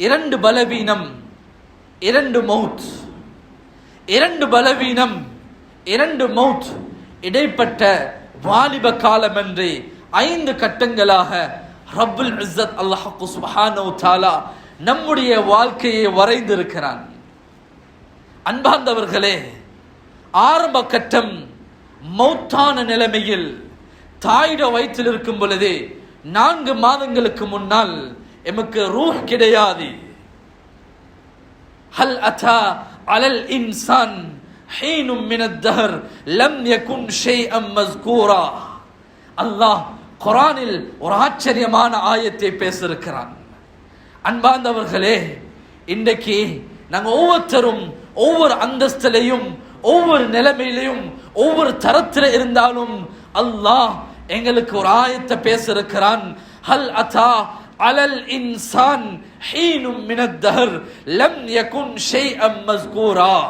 இரண்டு பலவீனம் இரண்டு மவுத் இரண்டு பலவீனம் இரண்டு மவுத் இடைப்பட்ட வாலிப காலம் என்று ஐந்து கட்டங்களாக ரப்புல் இஸ்ஸத் அல்லாஹு சுப்ஹானஹு தஆலா நம்முடைய வாழ்க்கையை வரைந்திருக்கிறான். அன்பார்ந்தவர்களே ஆரம்ப கட்டம் மௌத்தான நிலைமையில் தாயிட வயிற்றில் இருக்கும் பொழுது நான்கு மாதங்களுக்கு முன்னால் எமக்கு ரூஹ் கிடையாது. ஹல் அத்தா அலல் இன்சான் ஹீனும் மினத் தஹர் லம் யகுன் ஷைஅம் மஸ்கூரா. அல்லாஹ் குரானில் ஒரு ஆச்சரியமான ஆயத்தை பேசியிருக்கிறான். அன்பார்ந்தவர்களே இன்றைக்கு நாங்கள் ஒவ்வொருத்தரும் ஒவ்வொரு அந்தஸ்திலையும் ஒவ்வொரு நிலைமையிலையும் ஒவ்வொரு தரத்தில் இருந்தாலும் அல்லாஹ் எங்களுக்கு ஒரு ஆயத்தை பேசியிருக்கிறான். ஹல் அத்தா அலல் இன்சான் ஹீனும் மினத் லம் யகுன் மஸ்கூரா.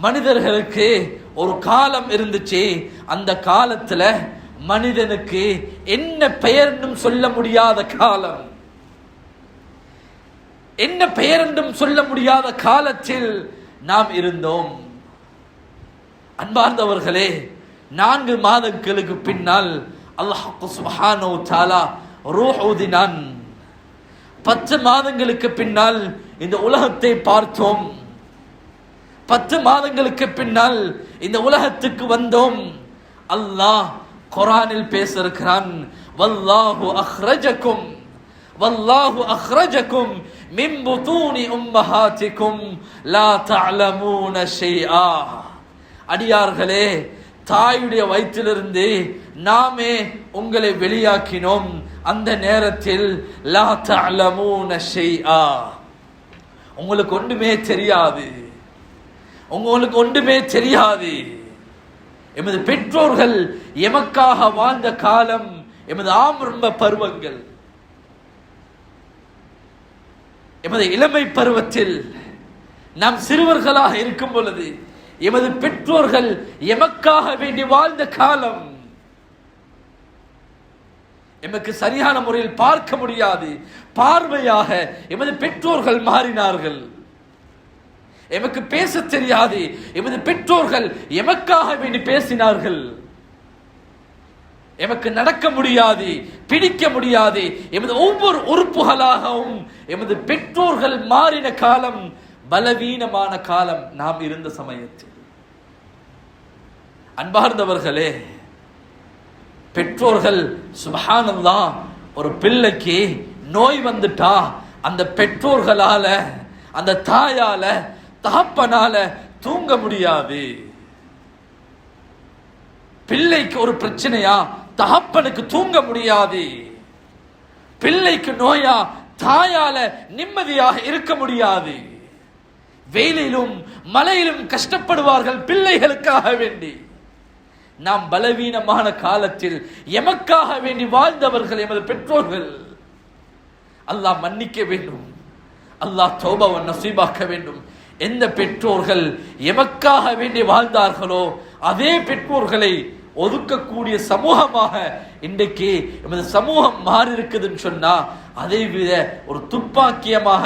மனிதர்களுக்கு ஒரு காலம் இருந்துச்சு. அந்த காலத்துல மனிதனுக்கு என்ன பெயர்னும் சொல்ல முடியாத காலம். என்ன பெயரென்றும் சொல்ல முடியாத காலத்தில் நாம் இருந்தோம். அன்பார்ந்தவர்களே நான்கு மாதங்களுக்கு பின்னால் அல்லாஹ் சுப்ஹானஹு தாலா ரூஹ் ஊதினான். பத்து மாதங்களுக்கு பின்னால் இந்த உலகத்தை பார்த்தோம். பத்து மாதங்களுக்கு பின்னால் இந்த உலகத்துக்கு வந்தோம். அல்லாஹ் குரானில் பேசிருக்கிறான் வல்லாஹு அஹ்ரஜக்கும் வல்லாஹு அஹ்ரஜக்கும் மின் புதூனி உம்மஹாத்திக்கும் லா தஅலமூன ஷைஆ. அடியார்களே தாயுடைய வயிற்றிலிருந்து நாமே உங்களை வெளியாக்கினோம். அந்த நேரத்தில் லா தஅலமூன ஷைஆ. உங்களுக்கு ஒன்றுமே தெரியாது. உங்களுக்கு ஒன்றுமே தெரியாது. எமது பெற்றோர்கள் எமக்காக வாழ்ந்த காலம் எமது ஆரம்ப பருவங்கள். எமது இளமை பருவத்தில் நாம் சிறுவர்களாக இருக்கும் பொழுது எமது பெற்றோர்கள் எமக்காக வேண்டி வாழ்ந்த காலம். எமக்கு சரியான முறையில் பார்க்க முடியாது. பார்வையாக எமது பெற்றோர்கள் மாறினார்கள். எமக்கு பேச தெரியாது. எமது பெற்றோர்கள் எமக்காக வேண்டி பேசினார்கள். எமக்கு நடக்க முடியாது பிடிக்க முடியாது. எமது ஒவ்வொரு உறுப்புகளாகவும் எமது பெற்றோர்கள் மாறின காலம் பலவீனமான காலம் நாம் இருந்த சமயத்தில். அன்பார்ந்தவர்களே பெற்றோர்கள் சுபகானந்தா ஒரு பிள்ளைக்கு நோய் வந்துட்டா அந்த பெற்றோர்களால அந்த தாயால தகப்பனால தூங்க முடியாது. பிள்ளைக்கு ஒரு பிரச்சனையா தகப்பனுக்கு தூங்க முடியாது. பிள்ளைக்கு நோயா தாயால நிம்மதியாக இருக்க முடியாது. வெயிலிலும் மழையிலும் கஷ்டப்படுவார்கள் பிள்ளைகளுக்காக வேண்டி. நாம் பலவீனமான காலத்தில் எமக்காக வேண்டி வாழ்ந்தவர்கள் எமது பெற்றோர்கள். அல்லாஹ் மன்னிக்க வேண்டும். அல்லாஹ் தௌபாவை நசீபாக்க வேண்டும். எந்த பெற்றோர்கள் எமக்காக வேண்டி வாழ்ந்தார்களோ அதே பெற்றோர்களை ஒதுக்கக்கூடிய சமூகமாக இன்றைக்கு எமது சமூகம் மாறி இருக்குதுன்னு சொன்னா அதை விட ஒரு துப்பாக்கியமாக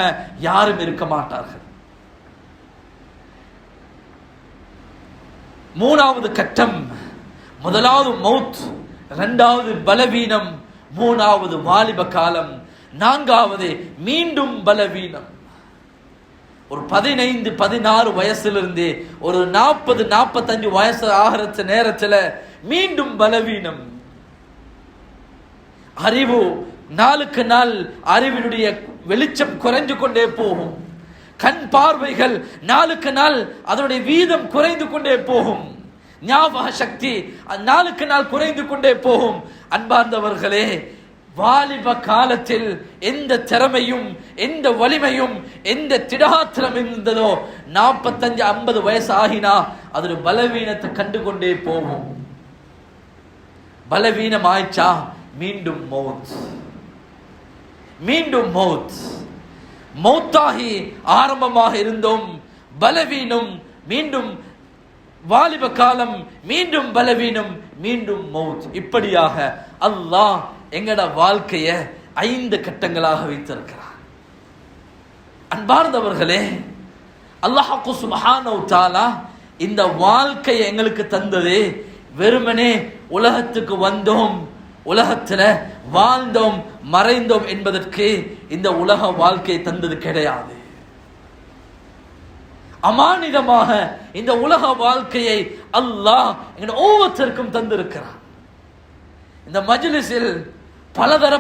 யாரும் இருக்க மாட்டார்கள். மூணாவது கட்டம் முதலாவது மவுத் இரண்டாவது பலவீனம் மூணாவது வாலிப காலம் நான்காவது மீண்டும் பலவீனம். ஒரு பதினைந்து பதினாறு வயசுல ஒரு நாற்பது நாற்பத்தஞ்சு வயசு ஆகிற நேரத்தில் மீண்டும் பலவீனம். அறிவு நாளுக்கு நாள் அறிவினுடைய வெளிச்சம் குறைஞ்சு கொண்டே போகும். கண் பார்வைகள் நாளுக்கு நாள் அதனுடைய வீதம் குறைந்து கொண்டே போகும். ஞாபக சக்தி நாளுக்கு நாள் குறைந்து கொண்டே போகும். அன்பார்ந்தவர்களே வாலிப காலத்தில் எந்த திறமையும் எந்த வலிமையும் எந்த திடாத்திரம் இருந்ததோ நாற்பத்தஞ்சு ஐம்பது வயசு ஆகினா அதில் பலவீனத்தை கண்டு கொண்டே போகும். பலவீனம் ஆயிச்சா மீண்டும் மௌத். மீண்டும் மௌத். மௌத்தாகி ஆரம்பமாக இருந்தோம். பலவீனம் மீண்டும் வாலிப காலம் மீண்டும் பலவீனம் மீண்டும் மௌத். இப்படியாக அல்லாஹ் எங்கட வாழ்க்கைய ஐந்து கட்டங்களாக வைத்திருக்கிறார் அன்பார்ந்தவர்களே அல்லாஹாக்கு சுபஹானஹு இந்த வாழ்க்கையை எங்களுக்கு தந்தது. வெறுமனே உலகத்துக்கு வந்தோம் உலகத்துல வாழ்ந்தோம் மறைந்தோம் என்பதற்கு இந்த உலக வாழ்க்கையை தந்தது கிடையாது. அமானிதமாக இந்த உலக வாழ்க்கையை அல்லாஹ் எங்கள் ஒவ்வொருத்தருக்கும் தந்திருக்கிறான். இந்த மஜ்லிஸில் பலதர